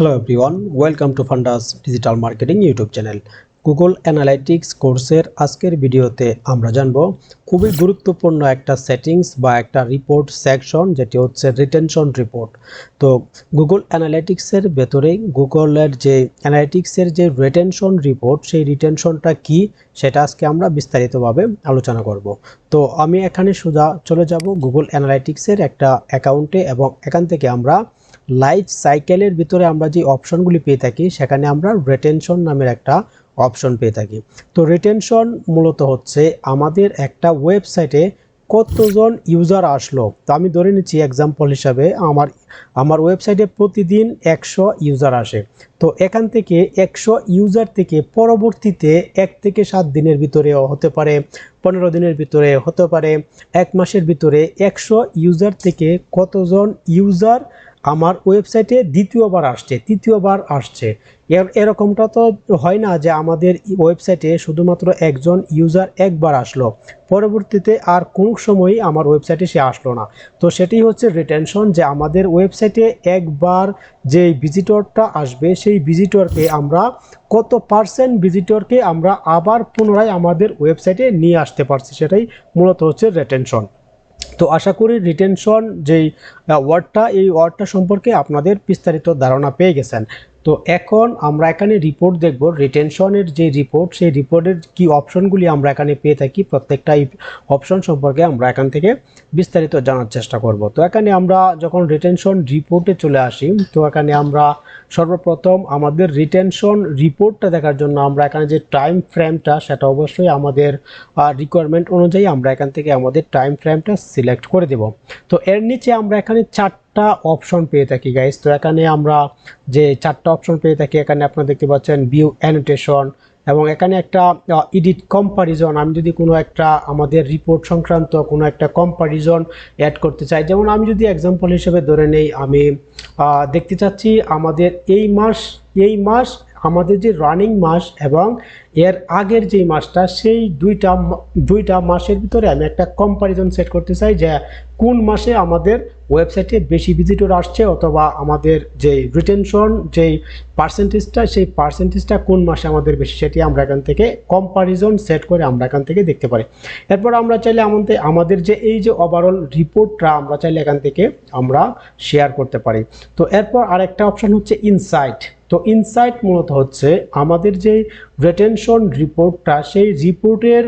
Hello everyone welcome to Fundas digital marketing YouTube channel Google analytics কোর্সের আজকের ভিডিওতে আমরা জানব, খুবই গুরুত্বপূর্ণ একটা সেটিংস বা একটা রিপোর্ট সেকশন যেটি হচ্ছে রিটেনশন রিপোর্ট তো গুগল অ্যানালাইটিক্সের ভেতরে গুগলের যে অ্যানালাইটিক্সের যে রিটেনশন রিপোর্ট সেই রিটেনশনটা কি, সেটা আজকে আমরা বিস্তারিতভাবে আলোচনা করব। তো আমি এখানে সোজা চলে যাব গুগল অ্যানালাইটিক্সের একটা অ্যাকাউন্টে এবং এখান থেকে আমরা লাইফ সাইকেলের ভিতরে আমরা যে অপশনগুলি পেয়ে থাকি, সেখানে আমরা রিটেনশন নামের একটা অপশন পেয়ে থাকি। তো রিটেনশন মূলত হচ্ছে আমাদের একটা ওয়েবসাইটে কতজন ইউজার আসলো। তো আমি ধরে নিচ্ছি এক্সাম্পল হিসাবে আমার আমার ওয়েবসাইটে প্রতিদিন একশো ইউজার আসে। তো এখান থেকে একশো ইউজার থেকে পরবর্তীতে এক থেকে সাত দিনের ভিতরে হতে পারে, পনেরো দিনের ভিতরে হতে পারে, এক মাসের ভিতরে একশো ইউজার থেকে কতজন ইউজার আমার ওয়েবসাইটে দ্বিতীয়বার আসছে, তৃতীয়বার আসছে। এর, এরকমটা তো হয় না যে আমাদের ওয়েবসাইটে শুধুমাত্র একজন ইউজার একবার আসলো, পরবর্তীতে আর কোন সময়ই আমার ওয়েবসাইটে সে আসলো না। তো সেটি হচ্ছে রিটেনশন যে আমাদের ওয়েবসাইটে একবার যে ভিজিটরটা আসবে, সেই ভিজিটরকে আমরা কত পার্সেন্ট ভিজিটরকে আমরা আবার পুনরায় আমাদের ওয়েবসাইটে নিয়ে আসতে পারছি, সেটাই মূলত হচ্ছে রিটেনশন তো আশা করি রিটেনশন যেই ওয়ার্ডটা এই ওয়ার্ডটা সম্পর্কে আপনাদের বিস্তারিত ধারণা পেয়ে গেছেন। তো এখন আমরা এখানে রিপোর্ট দেখব রিটেনশনের যে রিপোর্ট সেই রিপোর্টের কি অপশনগুলি আমরা এখানে পেয়ে থাকি, প্রত্যেকটা অপশন সম্পর্কে আমরা এখান থেকে বিস্তারিত জানার চেষ্টা করব। তো এখানে আমরা যখন রিটেনশন রিপোর্টে চলে আসি, তো এখানে আমরা সর্বপ্রথম আমাদের রিটেনশন রিপোর্টটা দেখার জন্য আমরা এখানে যে টাইম ফ্রেমটা সেটা অবশ্যই আমাদের রিকোয়ারমেন্ট অনুযায়ী আমরা এখান থেকে আমাদের টাইম ফ্রেমটা সিলেক্ট করে দেব। তো এর নিচে আমরা এখানে চারটা অপশন পেয়ে থাকি গাইজ তো এখানে আমরা যে চারটা অপশন পেয়ে থাকি, এখানে আপনারা দেখতে পাচ্ছেন ভিউ অ্যানোটেশন এবং এখানে একটা ইডিট কম্পারিজন আমি যদি কোনো একটা আমাদের রিপোর্ট সংক্রান্ত কোনো একটা কম্পারিজন অ্যাড করতে চাই, যেমন আমি যদি এক্সাম্পল হিসেবে ধরে নেই, আমি দেখতে চাচ্ছি আমাদের এই মাস এই মাস আমাদের যে রানিং মাস এবং এর আগের যে মাসটা, সেই দুইটা দুইটা মাসের ভিতরে আমি একটা কম্পারিজন সেট করতে চাই যে কোন মাসে আমাদের ওয়েবসাইটে বেশি ভিজিটর আসছে অথবা আমাদের যে রিটেনশন যেই পার্সেন্টেজটা সেই পার্সেন্টেজটা কোন মাসে আমাদের বেশি, সেটি আমরা এখান থেকে কম্পারিজন সেট করে আমরা এখান থেকে দেখতে পারি। এরপর আমরা চাইলে আমাদের আমাদের যে এই যে ওভারঅল রিপোর্টটা আমরা চাইলে এখান থেকে আমরা শেয়ার করতে পারি। তো এরপর আরেকটা অপশন হচ্ছে ইনসাইট তো ইনসাইট মূলত হচ্ছে আমাদের যে রেটেনশন রিপোর্টটা সেই রিপোর্টের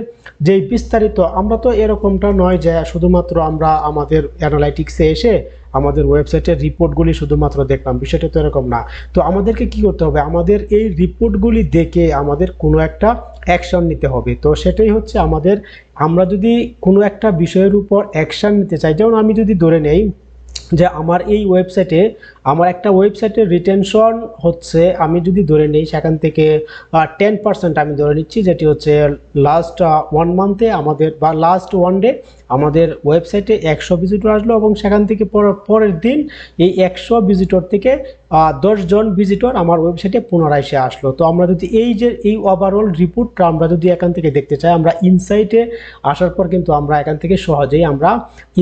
যেই বিস্তারিত, আমরা তো এরকমটা নয় যে শুধুমাত্র আমরা আমাদের অ্যানালাইটিক্সে এসে আমাদের ওয়েবসাইটের রিপোর্টগুলি শুধুমাত্র দেখলাম, বিষয়টা তো এরকম না। তো আমাদেরকে কি করতে হবে? আমাদের এই রিপোর্টগুলি দেখে আমাদের কোনো একটা অ্যাকশন নিতে হবে। তো সেটাই হচ্ছে আমাদের, আমরা যদি কোনো একটা বিষয়ের উপর অ্যাকশন নিতে চাই, যেমন আমি যদি ধরে নেই যে আমার এই ওয়েবসাইটে আমার একটা ওয়েবসাইটের রিটেনশন হচ্ছে আমি যদি ধরে নিই, সেখান থেকে টেন পার্সেন্ট আমি ধরে নিচ্ছি, যেটি হচ্ছে লাস্ট ওয়ান মান্থে আমাদের বা লাস্ট ওয়ান ডে আমাদের ওয়েবসাইটে একশো ভিজিটর আসলো এবং সেখান থেকে পরের দিন এই একশো ভিজিটর থেকে জন ভিজিটর আমার ওয়েবসাইটে পুনরায় সে আসলো। তো আমরা যদি এই যে, এই ওভারঅল রিপোর্টটা আমরা যদি এখান থেকে দেখতে চাই, আমরা ইনসাইটে আসার পর কিন্তু আমরা এখান থেকে সহজেই আমরা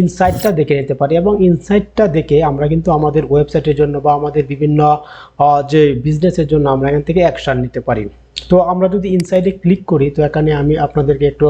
ইনসাইটটা দেখে নিতে পারি এবং ইনসাইটটা দেখে আমরা কিন্তু আমাদের ওয়েবসাইটের জন্য বা আমাদের বিভিন্ন যে বিজনেসের জন্য আমরা এখান থেকে অ্যাকশান নিতে পারি। তো আমরা যদি ইনসাইডে ক্লিক করি, তো এখানে আমি আপনাদেরকে একটু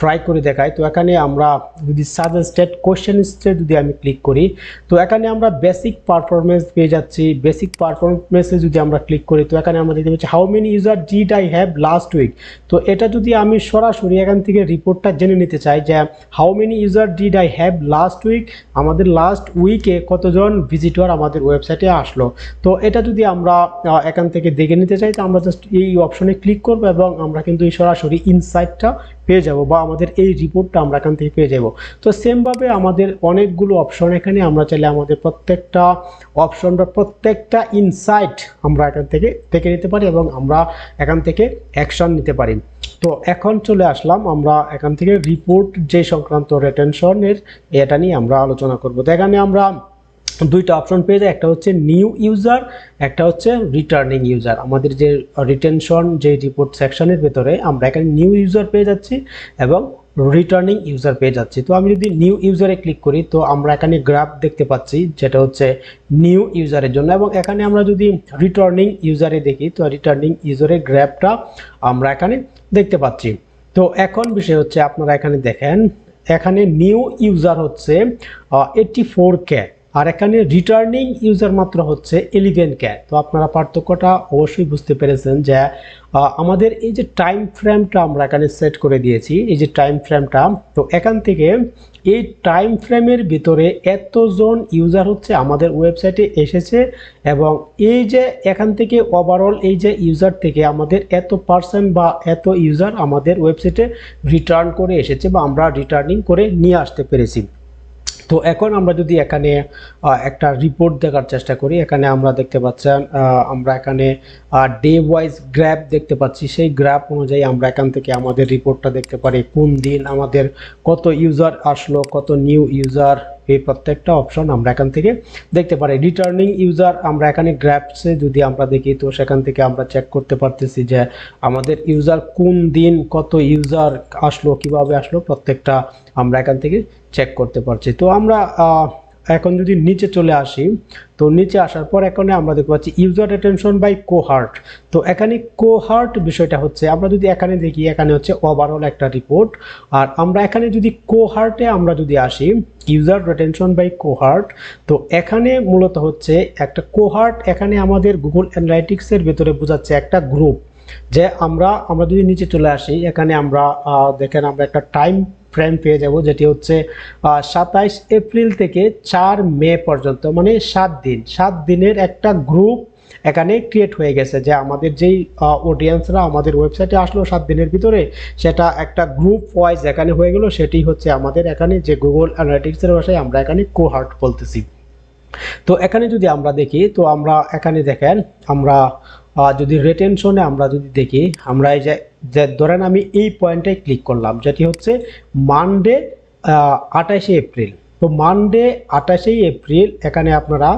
ট্রাই করে দেখাই। তো এখানে আমরা যদি সাজেস্টেড কোয়েশ্চেন যদি আমি ক্লিক করি, তো এখানে আমরা বেসিক পারফরমেন্স পেয়ে যাচ্ছি। বেসিক পারফরমেন্সে যদি আমরা ক্লিক করি, তো এখানে আমরা দেখতে পাচ্ছি how many user did I have last week তো এটা যদি আমি সরাসরি এখান থেকে রিপোর্টটা জেনে নিতে চাই যে how many user did I have last week আমাদের লাস্ট উইকে কতজন ভিজিটর আমাদের ওয়েবসাইটে আসলো? তো এটা যদি আমরা এখান থেকে দেখে নিতে চাই, তো আমরা জাস্ট এই অপশনে ক্লিক করব এবং আমরা কিন্তু এই সরাসরি ইনসাইটটা পেয়ে যাব বা আমাদের এই রিপোর্টটা আমরা এখান থেকে পেয়ে যাব। তো সেমভাবে আমাদের অনেকগুলো অপশন এখানে আমরা চাইলে আমাদের প্রত্যেকটা অপশন বা প্রত্যেকটা ইনসাইট আমরা এখান থেকে দেখে নিতে পারি এবং আমরা এখান থেকে অ্যাকশন নিতে পারি। তো এখন চলে আসলাম আমরা এখান থেকে রিপোর্ট যে সংক্রান্ত রেটেনশনের এটা নিয়ে আমরা আলোচনা করব। তো এখানে আমরা দুইটা অপশন পেয়ে যায়, একটা হচ্ছে নিউ ইউজার একটা হচ্ছে রিটার্নিং ইউজার আমাদের যে রিটেনশন যে রিপোর্ট সেকশনের ভেতরে আমরা এখানে নিউ ইউজার পেয়ে যাচ্ছি এবং রিটার্নিং ইউজার পেয়ে যাচ্ছি। তো আমি যদি নিউ ইউজারে ক্লিক করি, তো আমরা এখানে গ্রাফ দেখতে পাচ্ছি, যেটা হচ্ছে নিউ ইউজারের জন্য। এবং এখানে আমরা যদি রিটার্নিং ইউজারে দেখি, তো রিটার্নিং ইউজারের গ্রাফটা আমরা এখানে দেখতে পাচ্ছি। তো এখন বিষয় হচ্ছে, আপনারা এখানে দেখেন, এখানে নিউ ইউজার হচ্ছে এইটটি ফোর কে আর এখানে রিটার্নিং ইউজার মাত্র হচ্ছে কে তো আপনারা পার্থক্যটা অবশ্যই বুঝতে পেরেছেন যে আমাদের এই যে টাইম ফ্রেমটা আমরা এখানে সেট করে দিয়েছি, এই যে টাইম ফ্রেমটা তো এখান থেকে এই টাইম ফ্রেমের ভিতরে এতজন ইউজার হচ্ছে আমাদের ওয়েবসাইটে এসেছে এবং এই যে এখান থেকে ওভারঅল এই যে ইউজার থেকে আমাদের এত পার্সেন্ট বা এত ইউজার আমাদের ওয়েবসাইটে রিটার্ন করে এসেছে বা আমরা রিটার্নিং করে নিয়ে আসতে পেরেছি। তো এখন আমরা যদি এখানে একটা রিপোর্ট দেখার চেষ্টা করি, এখানে আমরা দেখতে পাচ্ছেন আমরা এখানে ডে ওয়াইজ গ্র্যাপ দেখতে পাচ্ছি। সেই গ্র্যাপ অনুযায়ী আমরা এখান থেকে আমাদের রিপোর্টটা দেখতে পারি, কোন দিন আমাদের কত ইউজার আসলো, কত নিউ ইউজার এই প্রত্যেকটা অপশন আমরা এখান থেকে দেখতে পারি। রিটার্নিং ইউজার আমরা এখানে গ্র্যাপসে যদি আমরা দেখি, তো সেখান থেকে আমরা চেক করতে পারতেছি যে আমাদের ইউজার কোন দিন কত ইউজার আসলো, কীভাবে আসলো, প্রত্যেকটা আমরা এখান থেকে চেক করতে পারছি। তো আমরা এখন যদি নিচে চলে আসি, তো নিচে আসার পর এখানে আমরা দেখতে পাচ্ছি ইউজার অ্যাটেনশন বাই কোহার্ট তো এখানে কোহার্ট বিষয়টা হচ্ছে, আমরা যদি এখানে দেখি, এখানে হচ্ছে ওভারঅল একটা রিপোর্ট আর আমরা এখানে যদি কোহার্টে আমরা যদি আসি ইউজার রিটেনশন বাই কোহার্ট তো এখানে মূলত হচ্ছে একটা কোহার্ট এখানে আমাদের গুগল অ্যানালাইটিক্সের ভেতরে বোঝাচ্ছে একটা গ্রুপ যে আমরা আমরা যদি নিচে চলে আসি, এখানে আমরা দেখেন আমরা একটা টাইম ফ্রেম পেয়ে যাব, যেটি হচ্ছে সাতাইশ এপ্রিল থেকে চার মে পর্যন্ত মানে সাত দিন। সাত দিনের একটা গ্রুপ এখানে ক্রিয়েট হয়ে গেছে যে আমাদের যেই অডিয়েন্সরা আমাদের ওয়েবসাইটে আসলো সাত দিনের ভিতরে, সেটা একটা গ্রুপ ওয়াইজ এখানে হয়ে গেল, সেটি হচ্ছে আমাদের এখানে যে গুগল অ্যানালিটিক্সের ভাষায় আমরা এখানে কোহার্ট বলতেছি। তো এখানে যদি আমরা দেখি, তো আমরা এখানে দেখেন, আমরা যদি রেটেনশনে আমরা যদি দেখি, আমরা এই যে ধরেন আমি এই পয়েন্টে ক্লিক করলাম, যেটি হচ্ছে মানডে আঠাশে এপ্রিল তো মানডে আঠাশেই এপ্রিল এখানে আপনারা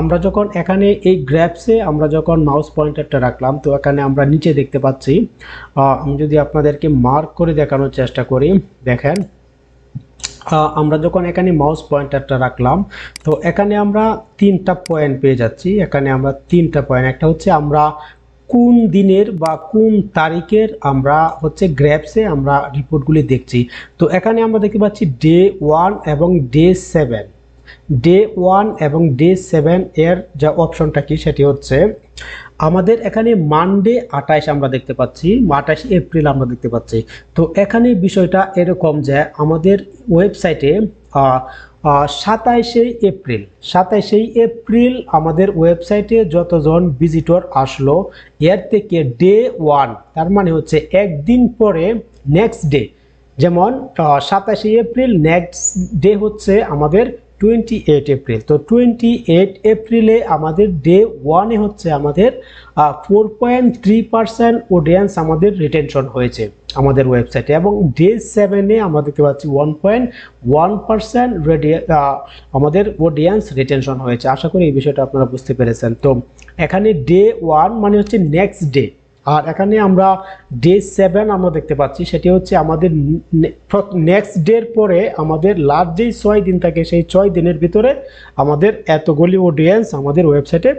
আমরা যখন এখানে এই গ্র্যাপসে আমরা যখন মাউস পয়েন্টারটা রাখলাম, তো এখানে আমরা নিচে দেখতে পাচ্ছি আমি যদি আপনাদেরকে মার্ক করে দেখানোর চেষ্টা করি, দেখেন। আমরা যখন এখানে মাউস পয়েন্টারটা রাখলাম, তো এখানে আমরা তিনটা পয়েন্ট পেয়ে যাচ্ছি। এখানে আমরা তিনটা পয়েন্ট একটা হচ্ছে আমরা কোন দিনের বা কোন তারিখের আমরা হচ্ছে গ্র্যাপসে আমরা রিপোর্টগুলি দেখছি। তো এখানে আমরা দেখতে পাচ্ছি ডে ওয়ান এবং ডে সেভেন ডে ওয়ান এবং ডে সেভেন এর যা অপশনটা কি, সেটি হচ্ছে আমাদের এখানে মানডে আঠাশ আমরা দেখতে পাচ্ছি আঠাশ এপ্রিল আমরা দেখতে পাচ্ছি। তো এখানে বিষয়টা এরকম যে আমাদের ওয়েবসাইটে সাতাইশে এপ্রিল সাতাইশে এপ্রিল আমাদের ওয়েবসাইটে যতজন ভিজিটর আসলো, এর থেকে ডে ওয়ান তার মানে হচ্ছে একদিন পরে নেক্সট ডে যেমন সাতাশে এপ্রিল নেক্সট ডে হচ্ছে আমাদের টোয়েন্টি এইট এপ্রিল তো টোয়েন্টি এইট এপ্রিলে আমাদের ডে ওয়ানে হচ্ছে আমাদের four point three percent audience আমাদের রিটেনশন হয়েছে আমাদের ওয়েবসাইটে এবং ডে সেভেনে আমরা দেখতে পাচ্ছি ওয়ান পয়েন্ট ওয়ান পার্সেন্ট আমাদের অডিয়েন্স রিটেনশন হয়েছে। আশা করি এই বিষয়টা আপনারা বুঝতে পেরেছেন। তো এখানে ডে ওয়ান মানে হচ্ছে নেক্সট ডে আর এখানে আমরা ডে সেভেন আমরা দেখতে পাচ্ছি, সেটি হচ্ছে আমাদের নেক্সট ডের পরে আমাদের লাস্ট যেই ছয় দিন থাকে, সেই ছয় দিনের ভিতরে আমাদের এতগুলি অডিয়েন্স আমাদের ওয়েবসাইটে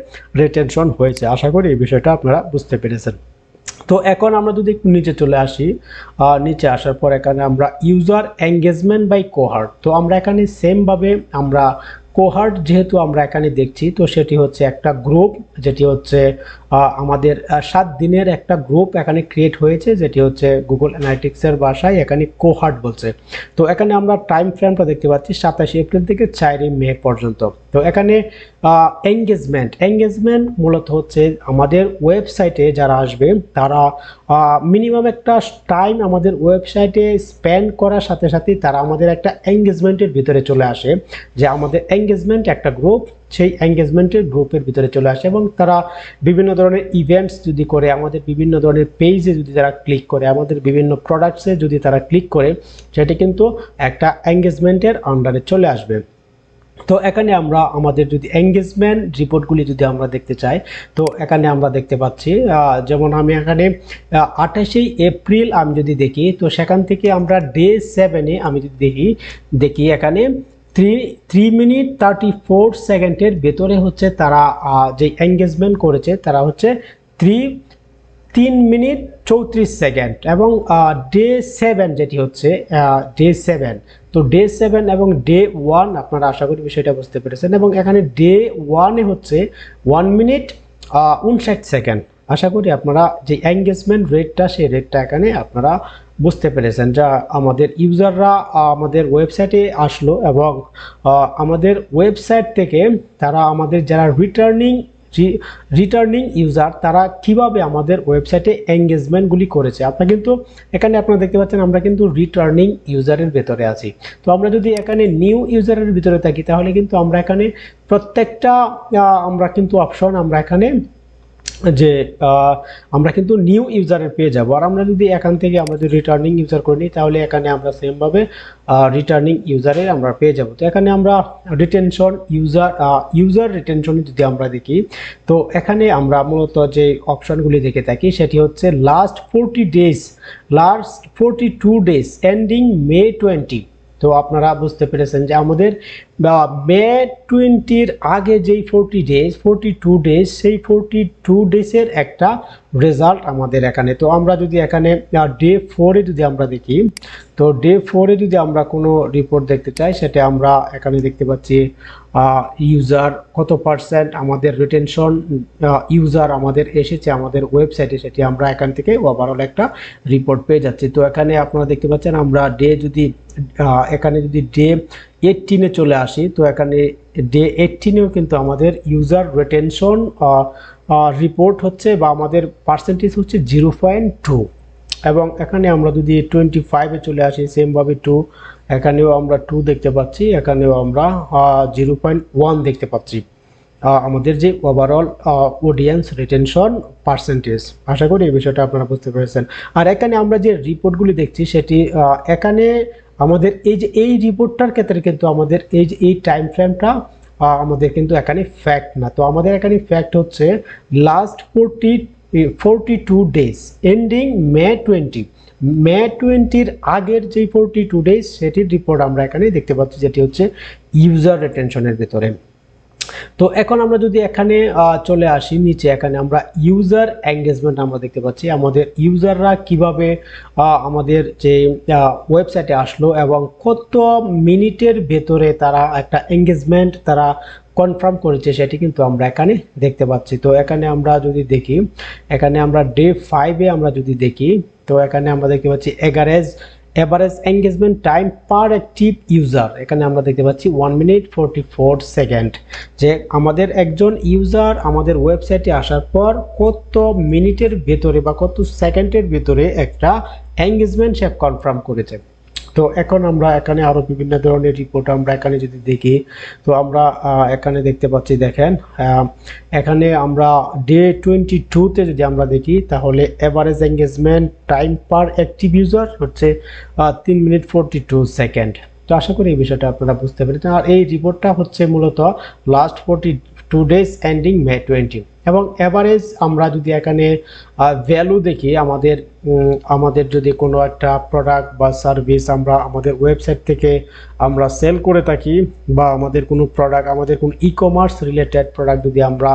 রিটেনশন হয়েছে। আশা করি এই বিষয়টা আপনারা বুঝতে পেরেছেন। তো এখন আমরা যদি একটু নিচে চলে আসি নিচে আসার পর এখানে আমরা ইউজার এঙ্গেজমেন্ট বাই কোহার্ট তো আমরা এখানে সেমভাবে আমরা কোহার্ট যেহেতু আমরা এখানে দেখছি, তো সেটি হচ্ছে একটা গ্রুপ যেটি হচ্ছে আমাদের সাত দিনের একটা গ্রুপ এখানে ক্রিয়েট হয়েছে, যেটি হচ্ছে গুগল অ্যানালিটিক্সের বাসায়, এখানে কোহার্ট বলছে। তো এখানে আমরা টাইম ফ্রেমটা দেখতে পাচ্ছি, সাতাশে এপ্রিল থেকে চারই মে পর্যন্ত। তো এখানে এঙ্গেজমেন্ট এঙ্গেজমেন্ট মূলত হচ্ছে আমাদের ওয়েবসাইটে যারা আসবে, তারা মিনিমাম একটা টাইম আমাদের ওয়েবসাইটে স্পেন্ড করার সাথে সাথে তারা আমাদের একটা এঙ্গেজমেন্টের ভিতরে চলে আসে। যে আমাদের এঙ্গেজমেন্ট একটা গ্রুপ সেই এঙ্গেজমেন্টের গ্রুপের ভিতরে চলে আসে এবং তারা বিভিন্ন ধরনের ইভেন্টস যদি করে, আমাদের বিভিন্ন ধরনের পেজে যদি তারা ক্লিক করে, আমাদের বিভিন্ন প্রোডাক্টসে যদি তারা ক্লিক করে, সেটি কিন্তু একটা এঙ্গেজমেন্টের আন্ডারে চলে আসবে। তো এখানে আমরা আমাদের যদি এঙ্গেজমেন্ট রিপোর্টগুলি যদি আমরা দেখতে চাই, তো এখানে আমরা দেখতে পাচ্ছি যেমন আমি এখানে আঠাশেই এপ্রিল আমি যদি দেখি, তো সেখান থেকে আমরা ডে সেভেনে আমি যদি দেখি দেখি এখানে three three minute thirty four সেকেন্ডের ভেতরে হচ্ছে তারা যে এঙ্গেজমেন্ট করেছে, তারা হচ্ছে থ্রি তিন মিনিট চৌত্রিশ সেকেন্ড এবং ডে সেভেন যেটি হচ্ছে ডে সেভেন তো ডে সেভেন এবং ডে ওয়ান আপনারা আশা করি বিষয়টা বুঝতে পেরেছেন এবং এখানে ডে ওয়ানে হচ্ছে ওয়ান মিনিট উনষাট সেকেন্ড আশা করি আপনারা যে এঙ্গেজমেন্ট রেটটা সেই রেটটা এখানে আপনারা বুঝতে পেরেছেন। যা আমাদের ইউজাররা আমাদের ওয়েবসাইটে আসলো এবং আমাদের ওয়েবসাইট থেকে তারা আমাদের যারা রিটার্নিং রিটার্নিং ইউজার তারা কীভাবে আমাদের ওয়েবসাইটে এঙ্গেজমেন্টগুলি করেছে। আপনারা কিন্তু এখানে আপনারা দেখতে পাচ্ছেন, আমরা কিন্তু রিটার্নিং ইউজারের ভেতরে আছি। তো আমরা যদি এখানে নিউ ইউজারের ভিতরে থাকি, তাহলে কিন্তু আমরা এখানে প্রত্যেকটা আমরা কিন্তু অপশন আমরা এখানে যে আমরা কিন্তু নিউ ইউজারের পেয়ে যাব। আর আমরা যদি এখান থেকে আমরা যদি রিটার্নিং ইউজার করে নিই, তাহলে এখানে আমরা সেমভাবে রিটার্নিং ইউজারের আমরা পেয়ে যাব। তো এখানে আমরা রিটেনশন ইউজার ইউজার রিটেনশন যদি আমরা দেখি, তো এখানে আমরা মূলত যে অপশনগুলি দেখে থাকি, সেটি হচ্ছে last forty days last forty two days ending May twenty তো আপনারা বুঝতে পেরেছেন যে আমাদের মে টোয়েন্টির আগে যেই forty days, forty two days, সেই ফোরটি টু ডেজের একটা রেজাল্ট আমাদের এখানে। তো আমরা যদি এখানে ডে ফোরে যদি আমরা দেখি, তো ডে ফোরে যদি আমরা কোনো রিপোর্ট দেখতে চাই, সেটা আমরা এখানে দেখতে পাচ্ছি ইউজার কত পার্সেন্ট আমাদের রিটেনশন ইউজার আমাদের এসেছে, আমাদের ওয়েবসাইটে, সেটি আমরা এখান থেকে ওভারঅল একটা রিপোর্ট পেয়ে যাচ্ছি। তো এখানে আপনারা দেখতে পাচ্ছেন, আমরা ডে যদি এখানে যদি ডে এইটিনে চলে আসি, তো এখানে ডে এইটিনেও কিন্তু আমাদের ইউজার রিটেনশন রিপোর্ট হচ্ছে বা আমাদের পার্সেন্টেজ হচ্ছে জিরো পয়েন্ট টু এবং এখানে আমরা যদি টোয়েন্টি ফাইভে চলে আসি সেমভাবে টু এখানেও আমরা টু দেখতে পাচ্ছি, এখানেও আমরা জিরো পয়েন্ট ওয়ান দেখতে পাচ্ছি। আমাদের যে ওভারঅল অডিয়েন্স রিটেনশন পার্সেন্টেজ আশা করি এই বিষয়টা আপনারা বুঝতে পেরেছেন। আর এখানে আমরা যে রিপোর্টগুলি দেখছি, সেটি এখানে আমাদের এই যে, এই রিপোর্টটার ক্ষেত্রে কিন্তু আমাদের এই যে, এই টাইম ফ্রেমটা আমাদের কিন্তু এখানে ফ্যাক্ট না। তো আমাদের এখানে ফ্যাক্ট হচ্ছে last forty forty two days ending May twenty May টোয়েন্টির আগের যে ফোরটি টু ডেজ সেটির রিপোর্ট আমরা এখানে দেখতে পাচ্ছি, যেটি হচ্ছে ইউজার রিটেনশনের ভেতরে। তো এখন আমরা যদি এখানে চলে আসি, নিচে এখানে আমরা ইউজার এঙ্গেজমেন্ট আমরা দেখতে পাচ্ছি। আমাদের ইউজাররা কীভাবে আমাদের যে ওয়েবসাইটে আসলো এবং কত মিনিটের ভেতরে তারা একটা এঙ্গেজমেন্ট তারা কনফার্ম করেছে সেটি কিন্তু আমরা এখানে দেখতে পাচ্ছি। তো এখানে আমরা যদি দেখি, এখানে আমরা ডে ফাইভে আমরা যদি দেখি, তো এখানে আমরা দেখতে পাচ্ছি average average engagement time per active user এখানে আমরা দেখতে পাচ্ছি one minute forty four second যে আমাদের একজন ইউজার আমাদের ওয়েবসাইটে আসার পর কত মিনিটের ভেতরে বা কত সেকেন্ডের ভেতরে একটা এঙ্গেজমেন্ট সে কনফার্ম করেছে। তো এখন আমরা এখানে আরও বিভিন্ন ধরনের রিপোর্ট আমরা এখানে যদি দেখি, তো আমরা এখানে দেখতে পাচ্ছি, দেখেন এখানে আমরা ডে টোয়েন্টি টুতে যদি আমরা দেখি, তাহলে average engagement time per active user হচ্ছে তিন মিনিট ফোরটি টু সেকেন্ড তো আশা করি এই বিষয়টা আপনারা বুঝতে পেরেছেন। আর এই রিপোর্টটা হচ্ছে মূলত last forty two days ending May twenty এবং অ্যাভারেজ আমরা যদি এখানে ভ্যালু দেখি, আমাদের আমাদের যদি কোনো একটা প্রোডাক্ট বা সার্ভিস আমরা আমাদের ওয়েবসাইট থেকে আমরা সেল করে থাকি বা আমাদের কোনো প্রোডাক্ট আমাদের কোনো ই কমার্স রিলেটেড প্রোডাক্ট যদি আমরা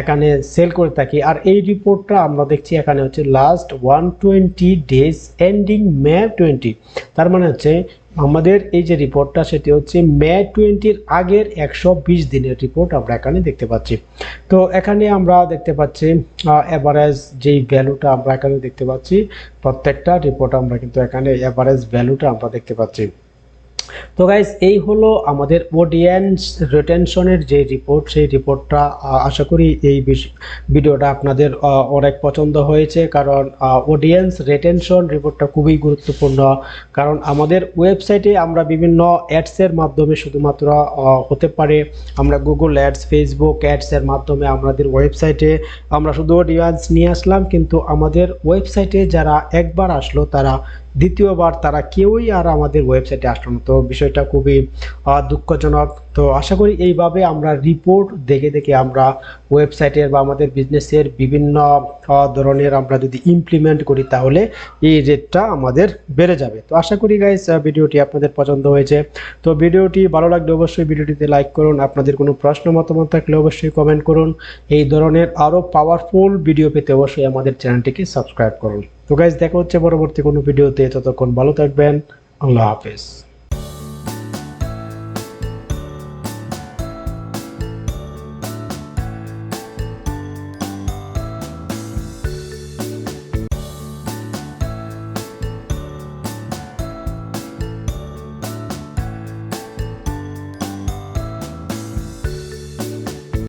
এখানে সেল করে থাকি, আর এই রিপোর্টটা আমরা দেখছি এখানে হচ্ছে last one twenty days ending May twenty তার মানে হচ্ছে আমাদের এই যে রিপোর্টটা সেটি হচ্ছে মে টোয়েন্টির আগের একশো বিশ দিনের রিপোর্ট আমরা এখানে দেখতে পাচ্ছি। তো এখানে আমরা দেখতে পাচ্ছি অ্যাভারেজ যেই ভ্যালুটা আমরা এখানে দেখতে পাচ্ছি, প্রত্যেকটা রিপোর্ট আমরা কিন্তু এখানে অ্যাভারেজ ভ্যালুটা আমরা দেখতে পাচ্ছি। তো গাইজ এই হলো আমাদের অডিয়েন্স রিটেনশনের যে রিপোর্ট সেই রিপোর্টটা আশা করি এই ভিডিওটা আপনাদের অনেক পছন্দ হয়েছে। কারণ অডিয়েন্স রিটেনশন রিপোর্টটা খুবই গুরুত্বপূর্ণ। কারণ আমাদের ওয়েবসাইটে আমরা বিভিন্ন অ্যাডসের মাধ্যমে শুধুমাত্র হতে পারে আমরা গুগল অ্যাডস ফেসবুক অ্যাডসের মাধ্যমে আমাদের ওয়েবসাইটে আমরা শুধু অডিয়েন্স নিয়ে আসলাম। কিন্তু আমাদের ওয়েবসাইটে যারা একবার আসলো, তারা দ্বিতীয়বার, তারা কেউই আর আমাদের ওয়েবসাইটে আসলো না। তো বিষয়টা খুবই দুঃখজনক। তো আশা করি এইভাবে আমরা রিপোর্ট দেখে দেখে আমরা ওয়েবসাইটের বা আমাদের বিজনেসের বিভিন্ন ধরনের আমরা যদি ইমপ্লিমেন্ট করি তাহলে এই রেটটা আমাদের বেড়ে যাবে। তো আশা করি গাইস ভিডিওটি আপনাদের পছন্দ হয়েছে। তো ভিডিওটি ভালো লাগলে অবশ্যই ভিডিওটিতে লাইক করুন। আপনাদের কোনো প্রশ্ন, মতামত থাকলে অবশ্যই কমেন্ট করুন। এই ধরনের আরও পাওয়ারফুল ভিডিও পেতে অবশ্যই আমাদের চ্যানেলটিকে সাবস্ক্রাইব করুন। তো গাইজ দেখা হচ্ছে পরবর্তী কোনো ভিডিওতে ততক্ষণ ভালো থাকবেন। আল্লাহ হাফেজ।